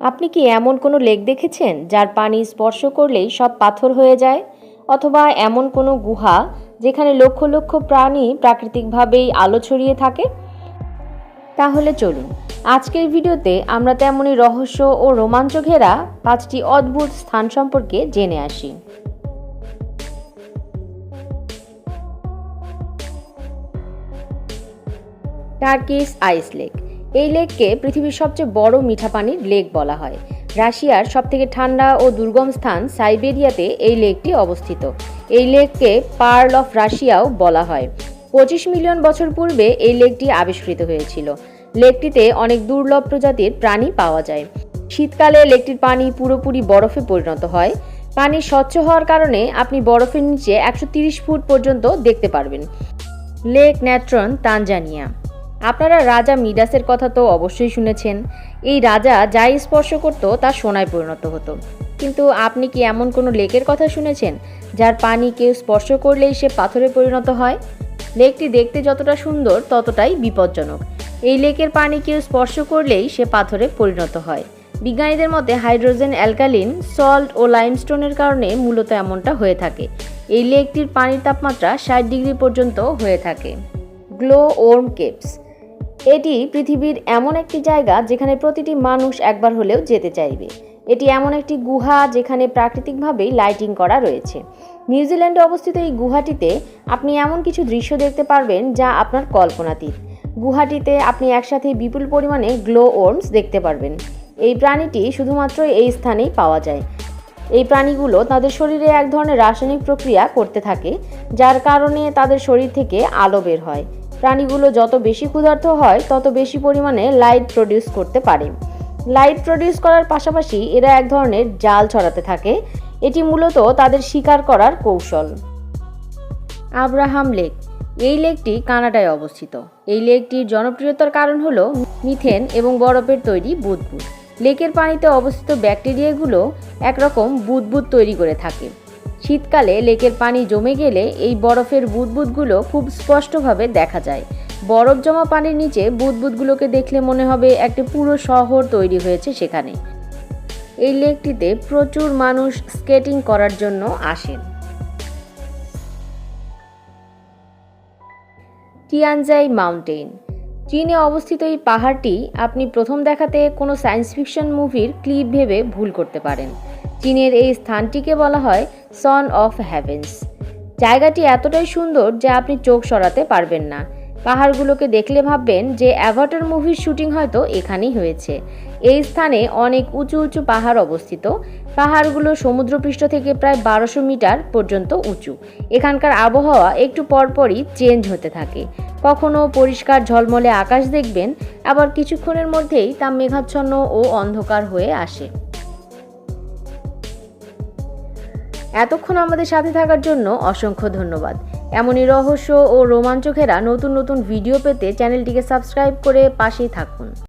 আপনি কি এমন কোনো লেক দেখেছেন যার পানি স্পর্শ করলেই সব পাথর হয়ে যায়? অথবা এমন কোনো গুহা যেখানে লক্ষ লক্ষ প্রাণী প্রাকৃতিকভাবেই আলো ছড়িয়ে থাকে? তাহলে চলুন, আজকের ভিডিওতে আমরা তেমনই রহস্য ও রোমাঞ্চ ঘেরা পাঁচটি অদ্ভুত স্থান সম্পর্কে জেনে আসি। Turkish ice lake. এই লেককে পৃথিবীর সবচেয়ে বড় মিঠা পানির লেক বলা হয়। রাশিয়ার সবথেকে ঠান্ডা ও দুর্গম স্থান সাইবেরিয়াতে এই লেকটি অবস্থিত। এই লেককে পার্ল অফ রাশিয়াও বলা হয়। পঁচিশ মিলিয়ন বছর পূর্বে এই লেকটি আবিষ্কৃত হয়েছিল। লেকটিতে অনেক দুর্লভ প্রজাতির প্রাণী পাওয়া যায়। শীতকালে লেকটির পানি পুরোপুরি বরফে পরিণত হয়। পানি স্বচ্ছ হওয়ার কারণে আপনি বরফের নিচে একশো ফুট পর্যন্ত দেখতে পারবেন। Lake Natron, Tanzania. আপনারা রাজা মিডাসের কথা তো অবশ্যই শুনেছেন। এই রাজা যাই স্পর্শ করত তা সোনায় পরিণত হতো। কিন্তু আপনি কি এমন কোনো লেকের কথা শুনেছেন, যার পানি কেউ স্পর্শ করলেই সে পাথরে পরিণত হয়? লেকটি দেখতে যতটা সুন্দর, ততটাই বিপজ্জনক। এই লেকের পানি কেউ স্পর্শ করলেই সে পাথরে পরিণত হয়। বিজ্ঞানীদের মতে, হাইড্রোজেন, অ্যালকালিন, সল্ট ও লাইমস্টোনের কারণে মূলত এমনটা হয়ে থাকে। এই লেকটির পানির তাপমাত্রা ষাট ডিগ্রি পর্যন্ত হয়ে থাকে। Glow worm caves. এটি পৃথিবীর এমন একটি জায়গা যেখানে প্রতিটি মানুষ একবার হলেও যেতে চাইবে। এটি এমন একটি গুহা যেখানে প্রাকৃতিকভাবেই লাইটিং করা রয়েছে। নিউজিল্যান্ডে অবস্থিত এই গুহাটিতে আপনি এমন কিছু দৃশ্য দেখতে পারবেন যা আপনার কল্পনাতীত। গুহাটিতে আপনি একসাথে বিপুল পরিমাণে গ্লো ওর্মস দেখতে পারবেন। এই প্রাণীটি শুধুমাত্র এই স্থানেই পাওয়া যায়। এই প্রাণীগুলো তাদের শরীরে এক ধরনের রাসায়নিক প্রক্রিয়া করতে থাকে, যার কারণে তাদের শরীর থেকে আলো বের হয়। প্রাণীগুলো যত বেশি ক্ষুধার্ত হয়, তত বেশি পরিমাণে লাইট প্রডিউস করতে পারে। লাইট প্রডিউস করার পাশাপাশি এরা এক ধরনের জাল ছড়াতে থাকে। এটি মূলত তাদের শিকার করার কৌশল। Abraham lake. এই লেকটি কানাডায় অবস্থিত। এই লেকটির জনপ্রিয়তার কারণ হলো মিথেন এবং বরফের তৈরি বুদবুদ। লেকের পানিতে অবস্থিত ব্যাকটেরিয়াগুলো একরকম বুদবুদ তৈরি করে থাকে। শীতকালে লেকের পানি জমে গেলে এই বরফের বুদবুদগুলো খুব স্পষ্টভাবে দেখা যায়। বরফ জমা পানির নিচে বুদবুদগুলোকে দেখলে মনে হবে একটি পুরো শহর তৈরি হয়েছে সেখানে। এই লেকটিতে প্রচুর মানুষ স্কেটিং করার জন্য আসেন। টিয়ানজাই মাউন্টেন চীনে অবস্থিত এই পাহাড়টি আপনি প্রথম দেখাতে কোনো সায়েন্স ফিকশন মুভির ক্লিপ ভেবে ভুল করতে পারেন। চীনের এই স্থানটিকে বলা হয় সন অফ হ্যাভেন্স জায়গাটি এতটাই সুন্দর যে আপনি চোখ সরাতে পারবেন না। পাহাড়গুলোকে দেখলে ভাববেন যে অ্যাভাটার মুভির শুটিং হয়তো এখানেই হয়েছে। এই স্থানে অনেক উঁচু উঁচু পাহাড় অবস্থিত। পাহাড়গুলো সমুদ্রপৃষ্ঠ থেকে প্রায় বারোশো মিটার পর্যন্ত উঁচু। এখানকার আবহাওয়া একটু পরপরই চেঞ্জ হতে থাকে। কখনো পরিষ্কার ঝলমলে আকাশ দেখবেন, আবার কিছুক্ষণের মধ্যেই তা মেঘাচ্ছন্ন ও অন্ধকার হয়ে আসে। এতক্ষণ আমাদের সাথে থাকার জন্য অসংখ্য ধন্যবাদ। এমনই রহস্য ও রোমাঞ্চকেরা নতুন নতুন ভিডিও পেতে চ্যানেলটিকে সাবস্ক্রাইব করে পাশেই থাকুন।